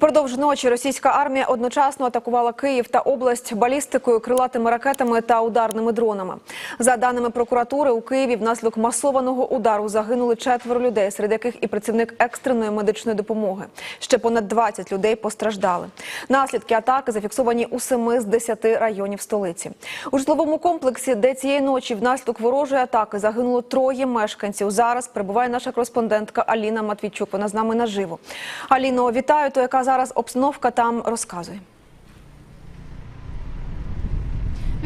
Продовж ночі російська армія одночасно атакувала Київ та область балістикою, крилатими ракетами та ударними дронами. За даними прокуратури, у Києві внаслідок масованого удару загинули четверо людей, серед яких і працівник екстреної медичної допомоги. Ще понад 20 людей постраждали. Наслідки атаки зафіксовані у семи з 10 районів столиці. У житловому комплексі, де цієї ночі внаслідок ворожої атаки загинуло троє мешканців. Зараз прибуває наша кореспондентка Аліна Матвійчук. Вона з нами наживо. Аліно, вітаю. То яка зараз обстановка там розказує?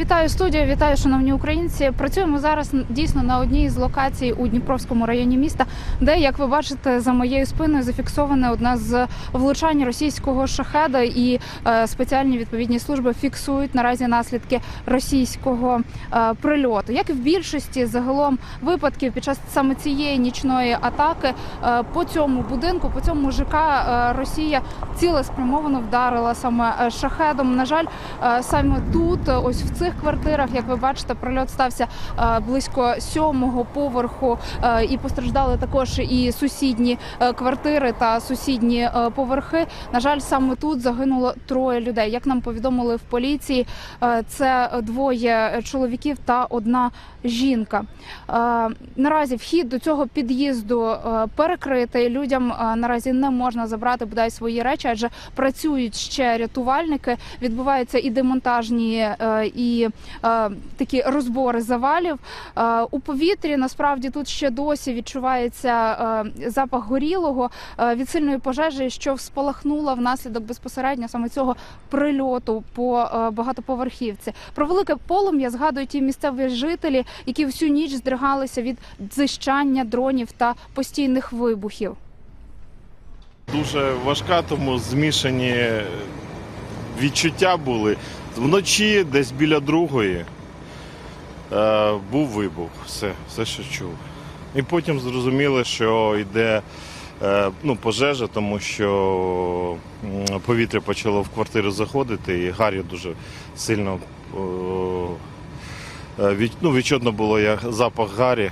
Вітаю студію, вітаю, шановні українці. Працюємо зараз дійсно на одній з локацій у Дніпровському районі міста, де, як ви бачите, за моєю спиною зафіксоване одна з влучань російського шахеда, і е, спеціальні відповідні служби фіксують наразі наслідки російського е, прильоту. Як і в більшості загалом випадків під час саме цієї нічної атаки е, по цьому будинку, по цьому ЖК е, Росія цілеспрямовано вдарила саме е, шахедом. На жаль, е, саме тут, е, ось в цих квартирах, як ви бачите, прильот стався е, близько сьомого поверху, е, і постраждали також і сусідні е, квартири та сусідні поверхи. На жаль, саме тут загинуло троє людей. Як нам повідомили в поліції, це двоє чоловіків та одна жінка. Наразі вхід до цього під'їзду перекритий. Людям наразі не можна забрати бодай свої речі, адже працюють ще рятувальники. Відбуваються і демонтажні, е, е, такі розбори завалів. Е, У повітрі насправді тут ще досі відчувається е, запах горілого е, від сильної пожежі, що спалахнула внаслідок безпосередньо саме цього прильоту по е, багатоповерхівці. Про велике полум'я згадують ті місцеві жителі, які всю ніч здригалися від дзищання дронів та постійних вибухів. Дуже важка, тому змішані відчуття були. Вночі, десь біля другої, е, був вибух. Все, все, що чув. І потім зрозуміли, що йде е, ну, пожежа, тому що повітря почало в квартиру заходити, і Гаррі дуже сильно е, від, ну, відчутно було як запах Гаррі.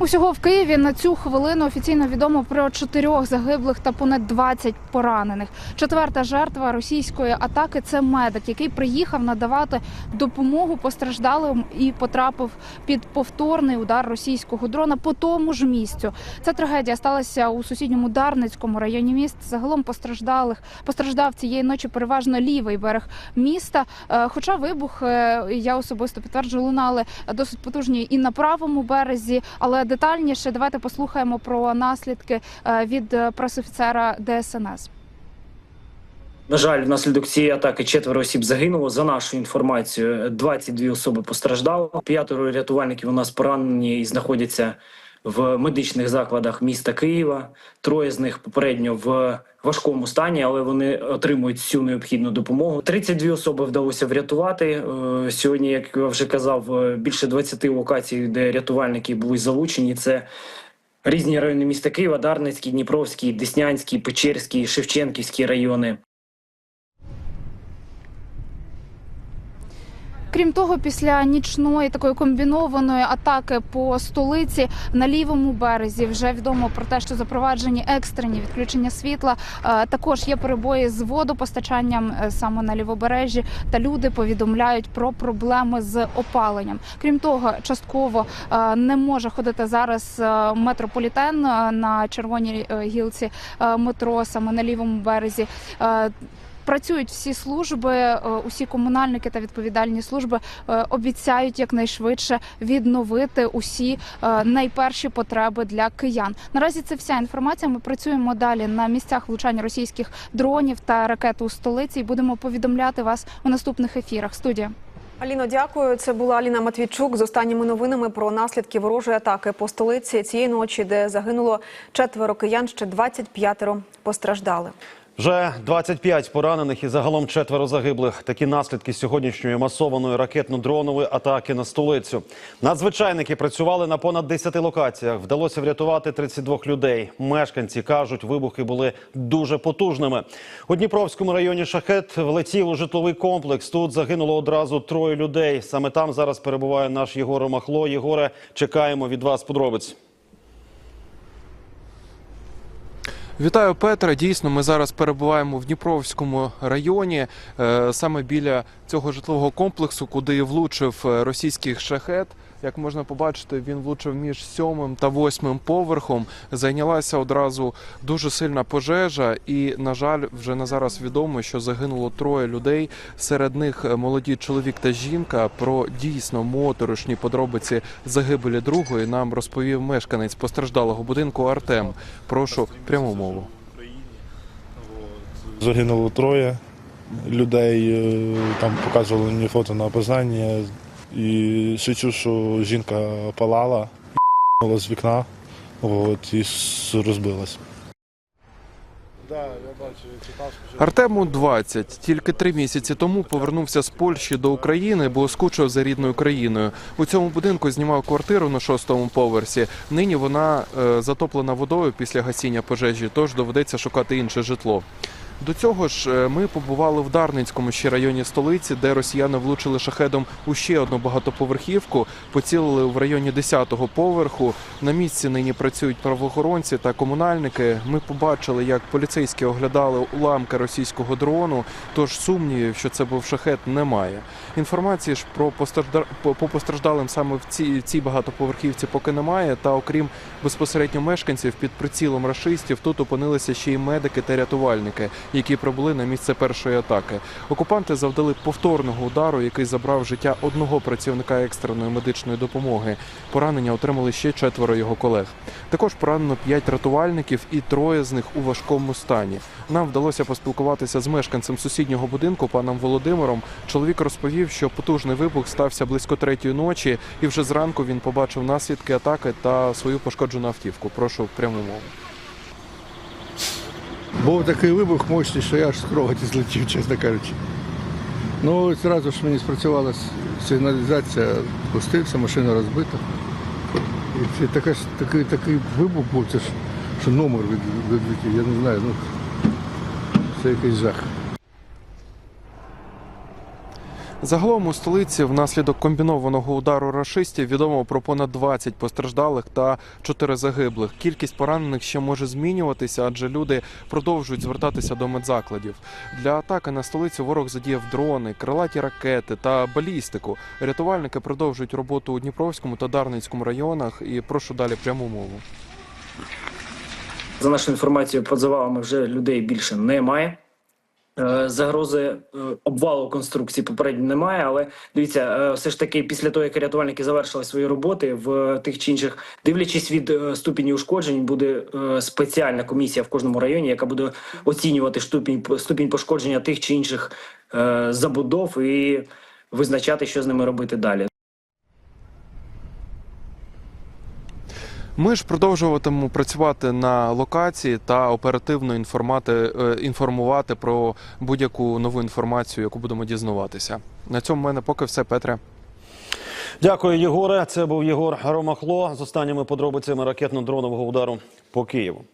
Усього в Києві на цю хвилину офіційно відомо про чотирьох загиблих та понад 20 поранених. Четверта жертва російської атаки це медик, який приїхав надавати допомогу постраждалим і потрапив під повторний удар російського дрона по тому ж місцю. Ця трагедія сталася у сусідньому Дарницькому районі міста. Загалом постраждалих постраждав цієї ночі переважно лівий берег міста. Е, Хоча вибух е, я особисто підтверджую, лунали досить потужні і на правому березі, але детальніше давайте послухаємо про наслідки е, від е, пресофіцера ДСНС. На жаль, внаслідок цієї атаки четверо осіб загинуло. За нашою інформацією, 22 особи постраждали. П'ятеро рятувальників у нас поранені і знаходяться в медичних закладах міста Києва. Троє з них попередньо в важкому стані, але вони отримують всю необхідну допомогу. 32 особи вдалося врятувати. Е, Сьогодні, як я вже казав, е, більше 20 локацій, де рятувальники були залучені. Це різні райони міста Києва: Дарницький, Дніпровський, Деснянський, Печерський, Шевченківський райони. Крім того, після нічної такої комбінованої атаки по столиці на лівому березі вже відомо про те, що запроваджені екстрені відключення світла. Е, Також є перебої з водопостачанням е, саме на лівобережжі, та люди повідомляють про проблеми з опаленням. Крім того, частково е, не може ходити зараз метрополітен на червоній гілці метро саме на лівому березі. Працюють всі служби, е, усі комунальники та відповідальні служби е, обіцяють якнайшвидше відновити усі е, найперші потреби для киян. Наразі це вся інформація. Ми працюємо далі на місцях влучання російських дронів та ракет у столиці. і Будемо повідомляти вас у наступних ефірах. Студія. Аліно, дякую. Це була Аліна Матвійчук з останніми новинами про наслідки ворожої атаки по столиці цієї ночі, де загинуло четверо киян, ще 25 постраждали. Вже 25 поранених і загалом четверо загиблих. Такі наслідки сьогоднішньої масованої ракетно-дронової атаки на столицю. Надзвичайники працювали на понад 10 локаціях. Вдалося врятувати 32 людей. Мешканці кажуть, вибухи були дуже потужними. У Дніпровському районі шахет влетів у житловий комплекс. Тут загинуло одразу троє людей. Саме там зараз перебуває наш Єгор Махло. Єгоре, чекаємо від вас подробиць. Вітаю, Петра. Дійсно, ми зараз перебуваємо в Дніпровському районі, е, саме біля цього житлового комплексу, куди влучив е, російський шахет. Як можна побачити, він влучив між сьомим та восьмим поверхом. Зайнялася одразу дуже сильна пожежа, і на жаль, вже на зараз відомо, що загинуло троє людей. Серед них молоді чоловік та жінка. Про дійсно моторошні подробиці загибелі другої нам розповів мешканець постраждалого будинку Артем. Прошу пряму мову. Загинуло троє людей. е, Там показували мені фото на опознання. І ще чув, що жінка палала, з вікна от, і розбилась. Артему 20. Тільки три місяці тому повернувся з Польщі до України, бо скучив за рідною країною. У цьому будинку знімав квартиру на шостому поверсі. Нині вона е, затоплена водою після гасіння пожежі, тож доведеться шукати інше житло. До цього ж е, ми побували в Дарницькому ще районі столиці, де росіяни влучили шахедом у ще одну багатоповерхівку, поцілили в районі 10-го поверху. На місці нині працюють правоохоронці та комунальники. Ми побачили, як поліцейські оглядали уламки російського дрону. Тож сумнівів, що це був шахет, немає. Інформації ж про постражда... по по постраждалим саме в цій, цій багатоповерхівці поки немає. Та окрім безпосередньо мешканців під прицілом рашистів, тут опинилися ще й медики та рятувальники, які прибули на місце першої атаки. Окупанти завдали повторного удару, який забрав життя одного працівника екстреної медичної допомоги. Поранення отримали ще четверо його колег. Також поранено п'ять рятувальників, і троє з них у важкому стані. Нам вдалося поспілкуватися з мешканцем сусіднього будинку, паном Володимиром. Чоловік розповів, що потужний вибух стався близько третьої ночі, і вже зранку він побачив наслідки атаки та свою пошкоджену автівку. Прошу пряму мову. Був такий вибух мощний, що я аж з кроваті злетів, чесно кажучи. Ну, одразу ж мені спрацювала сигналізація, пустився, машина розбита. І це така, такий, такий вибух був, це ж, що номер від, відлетів, я не знаю, ну це якийсь жах. Загалом у столиці внаслідок комбінованого удару рашистів відомо про понад 20 постраждалих та 4 загиблих. Кількість поранених ще може змінюватися, адже люди продовжують звертатися до медзакладів. Для атаки на столицю ворог задіяв дрони, крилаті ракети та балістику. Рятувальники продовжують роботу у Дніпровському та Дарницькому районах. І прошу далі пряму мову. За нашою інформацією, під завалами вже людей більше немає. Е, Загрози е, обвалу конструкції попередньо немає, але дивіться, е, все ж таки, після того, як рятувальники завершили свої роботи в тих чи інших, дивлячись від ступені ушкоджень, буде спеціальна комісія в кожному районі, яка буде оцінювати ступінь ступінь пошкодження тих чи інших забудов і визначати, що з ними робити далі. Ми ж продовжуватимемо працювати на локації та оперативно інформати, е, інформувати про будь-яку нову інформацію, яку будемо дізнаватися. На цьому в мене поки все, Петре. Дякую, Єгоре. Це був Єгор Ромахло з останніми подробицями ракетно-дронового удару по Києву.